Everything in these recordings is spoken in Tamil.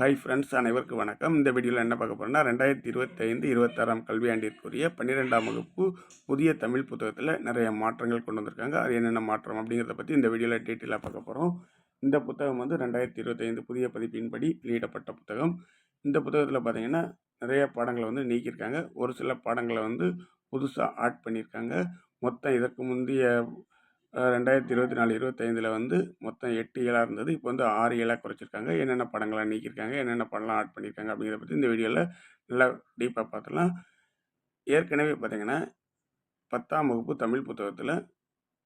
ஹாய் ஃப்ரெண்ட்ஸ் அனைவருக்கும் வணக்கம். இந்த வீடியோவில் என்ன பார்க்க போகிறோம்னா ரெண்டாயிரத்தி இருபத்தைந்து இருபத்தாறாம் கல்வியாண்டிற்குரிய பன்னிரெண்டாம் வகுப்பு புதிய தமிழ் புத்தகத்தில் நிறைய மாற்றங்கள் கொண்டு வந்திருக்காங்க. அது என்னென்ன மாற்றம் அப்படிங்கிறத பற்றி இந்த வீடியோவில் டீட்டெயிலாக பார்க்க போகிறோம் இந்த புத்தகம் வந்து ரெண்டாயிரத்தி இருபத்தைந்து புதிய பதிப்பின்படி வெளியிடப்பட்ட புத்தகம். இந்த புத்தகத்தில் பார்த்தீங்கன்னா நிறைய பாடங்களை வந்து நீக்கியிருக்காங்க. ஒரு சில பாடங்களை வந்து புதுசாக ஆட் பண்ணியிருக்காங்க. மொத்தம் இதற்கு முந்தைய ரெண்டாயிரத்தி இருபத்தி நாலு இருபத்தைந்தில் வந்து மொத்தம் எட்டு இயலாக இருந்தது. இப்போ வந்து ஆறு ஏழாக குறைச்சிருக்காங்க. என்னென்ன படங்கள்லாம் நீக்கியிருக்காங்க? என்னென்ன படம்லாம் ஆட் பண்ணியிருக்காங்க? அப்படிங்கிறத பற்றி இந்த வீடியோவில் நல்லா டீப்பாக பார்த்துலாம் ஏற்கனவே பார்த்தீங்கன்னா பத்தாம் வகுப்பு தமிழ் புத்தகத்தில்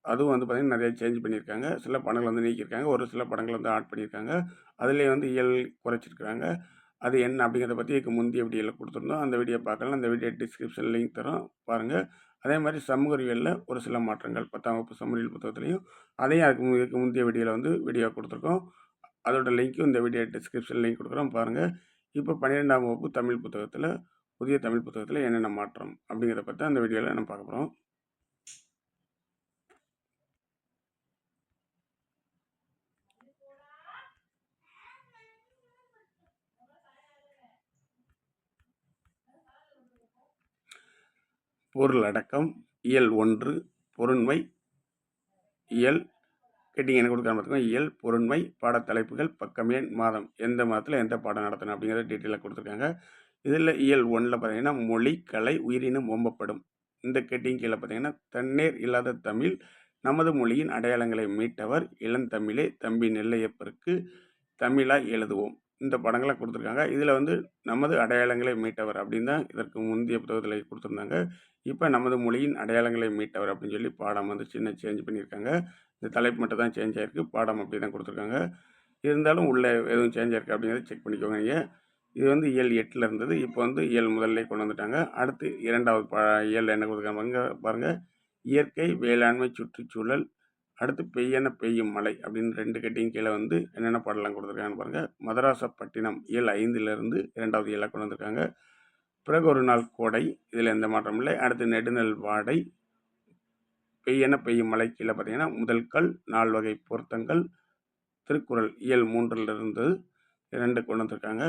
அதுவும் வந்து பார்த்திங்கன்னா நிறைய சேஞ்ச் பண்ணியிருக்காங்க. சில படங்கள் வந்து நீக்கியிருக்காங்க. ஒரு சில படங்கள் வந்து ஆட் பண்ணியிருக்காங்க. அதிலே வந்து இயல் குறைச்சிருக்கிறாங்க. அது என்ன அப்படிங்கிறத பற்றி இதுக்கு முந்தைய வீடியோவில் கொடுத்துருந்தோம். அந்த வீடியோ பார்க்கலாம். அந்த வீடியோ டிஸ்கிரிப்ஷன் லிங்க் தரோம். பாருங்கள் அதே மாதிரி சமூக அறிவியலில் ஒரு சில மாற்றங்கள். பத்தாம் வகுப்பு சமூக புத்தகத்துலையும் அதையும் அதுக்கு இதுக்கு முந்தைய வீடியோவில் வந்து வீடியோ கொடுத்துருக்கோம். அதோட லிங்க்கும் இந்த வீடியோ டிஸ்கிரிப்ஷன் லிங்க் கொடுக்குறோம். பாருங்கள் இப்போ பன்னிரெண்டாம் வகுப்பு தமிழ் புத்தகத்தில் புதிய தமிழ் புத்தகத்தில் என்னென்ன மாற்றம் அப்படிங்கிறத பற்றி அந்த வீடியோவில் நம்ம பார்க்க போகிறோம் பொருள் அடக்கம் இயல் ஒன்று பொருண்மை இயல் கேட்டிங்க என்ன கொடுக்காம பார்த்துக்கோங்க. இயல் பொருண்மை பாடத்தலைப்புகள் பக்கம் எண் மாதம். எந்த மாதத்தில் எந்த பாடம் நடத்தணும் அப்படிங்கிறத டீட்டெயிலாக கொடுத்துருக்காங்க. இதில் இயல் ஒன்றில் பார்த்தீங்கன்னா மொழி கலை உயிரினம் ஓம்பப்படும். இந்த கேட்டிங் கீழே பார்த்தீங்கன்னா தண்ணீர் இல்லாத தமிழ் நமது மொழியின் அடையாளங்களை மீட்டவர் இளந்தமிழே தம்பி நெல்லையப்பருக்கு தமிழாய் எழுதுவோம். இந்த படங்களை கொடுத்துருக்காங்க. இதில் வந்து நமது அடையாளங்களை மீட்டவர் அப்படின்னு தான் இதற்கு முந்தைய புத்தகத்தில் கொடுத்துருந்தாங்க. இப்போ நமது மொழியின் அடையாளங்களை மீட்டவர் அப்படின்னு சொல்லி பாடம் வந்து சின்ன சேஞ்ச் பண்ணியிருக்காங்க. இந்த தலைப்பு மட்டும் தான் சேஞ்ச் ஆகிருக்கு பாடம் அப்படி தான் கொடுத்துருக்காங்க. இருந்தாலும் உள்ளே எதுவும் சேஞ்ச் ஆயிருக்கு அப்படிங்கிறத செக் பண்ணிக்கோங்க நீங்கள் இது வந்து இயல் எட்டில் இருந்தது. இப்போ வந்து இயல் முதல்ல கொண்டு வந்துட்டாங்க. அடுத்து இரண்டாவது ப இயல் என்ன கொடுத்துருக்காங்க பாருங்கள் இயற்கை வேளாண்மை சுற்றுச்சூழல் அடுத்து பெய்யன பெய்யும் மழை அப்படின்னு ரெண்டு கட்டியும் கீழே வந்து என்னென்ன பாடலாம் கொடுத்துருக்காங்கன்னு பாருங்கள் மதராசப்பட்டினம் இயல் ஐந்துலேருந்து இரண்டாவது இயலாக கொண்டு வந்திருக்காங்க பிறகு ஒரு நாள் கோடை இதில் எந்த மாற்றமும் இல்லை. அடுத்து நெடுநெல் வாடை பெய்யன பெய்யும் மழை கீழே பார்த்தீங்கன்னா முதல் கல் நால் வகை பொருத்தங்கள் திருக்குறள் இயல் மூன்றிலிருந்து இரண்டு கொண்டு வந்திருக்காங்க.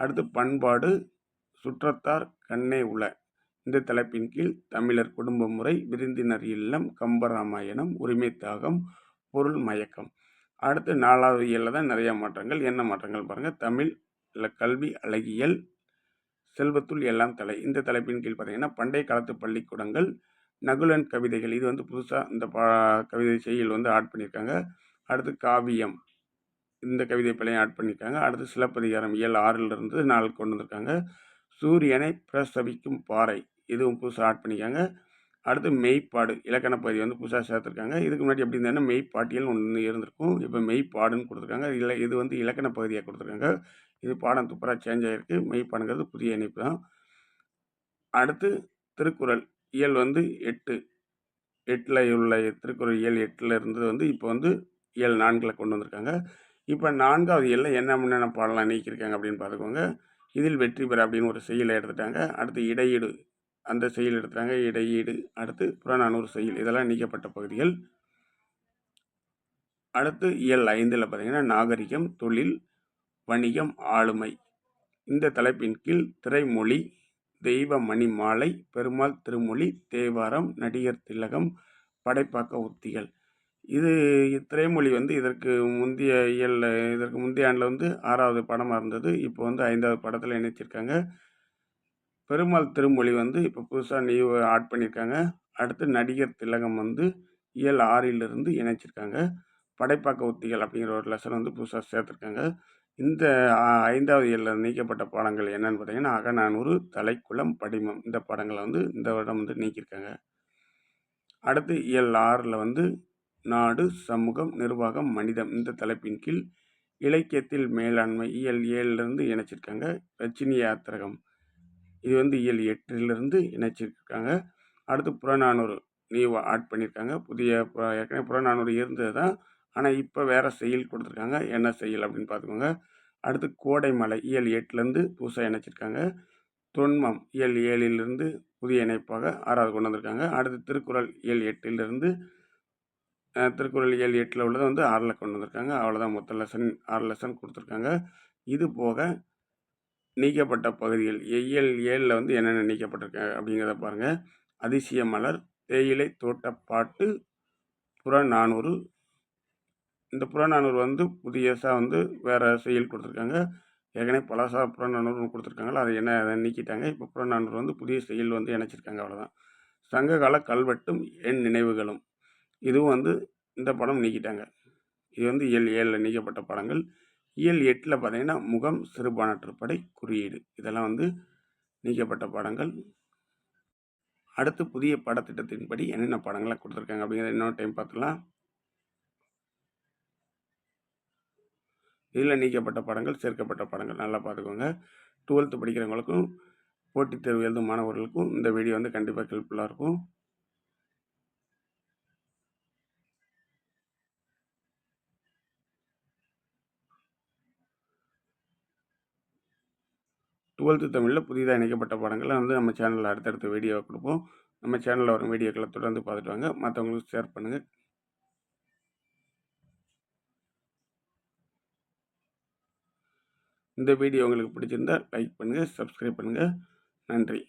அடுத்து பண்பாடு சுற்றத்தார் கண்ணே உல இந்த தலைப்பின் கீழ் தமிழர் குடும்ப முறை விருந்தினர் இல்லம் கம்பராமாயணம் உரிமை தாகம் பொருள் மயக்கம். அடுத்து நாலாவது இயலில் தான் நிறைய மாற்றங்கள். என்ன மாற்றங்கள் பாருங்கள் தமிழ் இல்லை கல்வி அழகியல் செல்வத்துள் எல்லாம் தலை. இந்த தலைப்பின் கீழ் பார்த்தீங்கன்னா பண்டைய காலத்து பள்ளிக்கூடங்கள் நகுலன் கவிதைகள். இது வந்து புதுசாக இந்த பா கவிதை செய்யுள் வந்து ஆட் பண்ணியிருக்காங்க. அடுத்து காவியம். இந்த கவிதை பிள்ளையும் ஆட் பண்ணியிருக்காங்க. அடுத்து சிலப்பதிகாரம் இயல் ஆறிலிருந்து நாலு கொண்டு வந்திருக்காங்க. சூரியனை பிரசவிக்கும் பாறை. இதுவும் புதுசாக ஆட் பண்ணிக்காங்க அடுத்து மெய்ப்பாடு இலக்கண பகுதி வந்து புதுசாக சேர்த்துருக்காங்க. இதுக்கு முன்னாடி எப்படி இருந்ததுன்னா மெய்ப்பாட்டியல் ஒன்று இருந்திருக்கும். இப்போ மெய்ப்பாடுன்னு கொடுத்துருக்காங்க. இல்லை இது வந்து இலக்கண பகுதியாக கொடுத்துருக்காங்க. இது பாடம் துப்பராக சேஞ்ச் ஆகிருக்கு மெய்ப்பாடுங்கிறது புதிய இணைப்பு தான். அடுத்து திருக்குறள் இயல் வந்து எட்டு. எட்டில் உள்ள திருக்குறள் இயல் எட்டில் இருந்தது வந்து இப்போ வந்து இயல் நான்கில் கொண்டு வந்திருக்காங்க. இப்போ நான்காவது இயலில் என்ன என்னென்ன பாடலாம் நீக்கியிருக்காங்க அப்படின்னு பார்த்துக்கோங்க. இதில் வெற்றி பெற அப்படின்னு ஒரு செயலை எடுத்துட்டாங்க. அடுத்து இடையீடு அந்த செயல் எடுத்துட்டாங்க இடையீடு அடுத்து புறநானூறு செயல். இதெல்லாம் நீக்கப்பட்ட பகுதிகள். அடுத்து இயல் ஐந்தில் பார்த்தீங்கன்னா நாகரிகம் தொழில் வணிகம் ஆளுமை. இந்த தலைப்பின் கீழ் திரைமொழி தெய்வ மணி மாலை பெருமாள் திருமொழி தேவாரம் நடிகர் திலகம் படைப்பாக்க உத்திகள். இது திரைமொழி வந்து இதற்கு முந்தைய இயலில் இதற்கு முந்தைய ஆண்டில் வந்து ஆறாவது படமாக இருந்தது. இப்போ வந்து ஐந்தாவது படத்தில் இணைச்சிருக்காங்க. பெருமாள் திருமொழி வந்து இப்போ புதுசாக நியூ ஆட் பண்ணியிருக்காங்க அடுத்து நடிகர் திலகம் வந்து இயல் ஆறிலிருந்து இணைச்சிருக்காங்க. படைப்பாக்க உத்திகள் அப்படிங்கிற ஒரு லெசன் வந்து புதுசாக சேர்த்துருக்காங்க. இந்த ஐந்தாவது இயலில் நீக்கப்பட்ட பாடங்கள் என்னென்னு பார்த்தீங்கன்னா அகநானூறு தலைக்குளம் படிமம் இந்த பாடங்களை வந்து இந்த வருடம் வந்து நீக்கியிருக்காங்க. அடுத்து இயல் ஆறில் வந்து நாடு சமூகம் நிர்வாகம் மனிதம் இந்த தலைப்பின் கீழ் இலக்கியத்தில் மேலாண்மை இயல் ஏழிலிருந்து இணைச்சிருக்காங்க. ரச்சினி யாத்திரகம் இது வந்து இயல் எட்டிலிருந்து இணைச்சிருக்காங்க. அடுத்து புறநானூறு நியூ ஆட் பண்ணியிருக்காங்க புதிய ஏற்கனவே புறநானூறு இருந்தது தான் ஆனால் இப்போ வேறு செயல் கொடுத்துருக்காங்க. என்ன செயல் அப்படின்னு பார்த்துக்கோங்க. அடுத்து கோடைமலை இயல் எட்டுலேருந்து புதுசாக இணைச்சிருக்காங்க. தொன்மம் இயல் ஏழிலிருந்து புதிய இணைப்பாக ஆறாவது கொண்டு வந்திருக்காங்க. அடுத்து திருக்குறள் இயல் எட்டிலிருந்து திருக்குறள் இயல் எட்டில் உள்ளதை வந்து ஆறில் கொண்டு வந்திருக்காங்க. அவ்வளோதான் மொத்த லெசன் ஆறு லெசன் கொடுத்துருக்காங்க. இது போக நீக்கப்பட்ட பகுதிகள். இயல் ஏழில் வந்து என்னென்ன நீக்கப்பட்டிருக்கு அப்படிங்கிறத பாருங்கள் அதிசய மலர் தேயிலை தோட்டப்பாட்டு புறநானூறு. இந்த புறநானூறு வந்து புதியசாக வந்து வேறு செயல் கொடுத்துருக்காங்க. ஏற்கனவே பழசா புறநானூறு கொடுத்துருக்காங்களோ அதை என்ன அதை நீக்கிட்டாங்க. இப்போ புறநானூறு வந்து புதிய செயல் வந்து இணைச்சிருக்காங்க அவ்வளோதான் சங்ககால கல்வெட்டும் என் நினைவுகளும். இதுவும் வந்து இந்த படம் நீக்கிட்டாங்க. இது வந்து ஏழு ஏழில் நீக்கப்பட்ட படங்கள். இயல் எட்டில் பார்த்தீங்கன்னா முகம் சிறுபானற்றுப்படை குறியீடு. இதெல்லாம் வந்து நீக்கப்பட்ட படங்கள். அடுத்து புதிய பாடத்திட்டத்தின்படி என்னென்ன படங்களை கொடுத்துருக்காங்க அப்படிங்கிறத இன்னொரு டைம் பார்த்துக்கலாம் இதில் நீக்கப்பட்ட படங்கள் சேர்க்கப்பட்ட படங்கள் நல்லா பார்த்துக்கோங்க. டுவெல்த்து படிக்கிறவங்களுக்கும் போட்டித் தேர்வு எழுதும் மாணவர்களுக்கும் இந்த வீடியோ வந்து கண்டிப்பாக ஹெல்ப்ஃபுல்லாக இருக்கும். டுவெல்த்து தமிழில் புதிதாக இணைக்கப்பட்ட படங்களை வந்து நம்ம சேனலில் அடுத்தடுத்த வீடியோ கொடுப்போம். நம்ம சேனலில் வரும் வீடியோக்களை தொடர்ந்து பார்த்துட்டு வாங்க. மற்றவங்களுக்கு ஷேர் பண்ணுங்கள் இந்த வீடியோ உங்களுக்கு பிடிச்சிருந்தா லைக் பண்ணுங்கள் சப்ஸ்கிரைப் பண்ணுங்கள் நன்றி.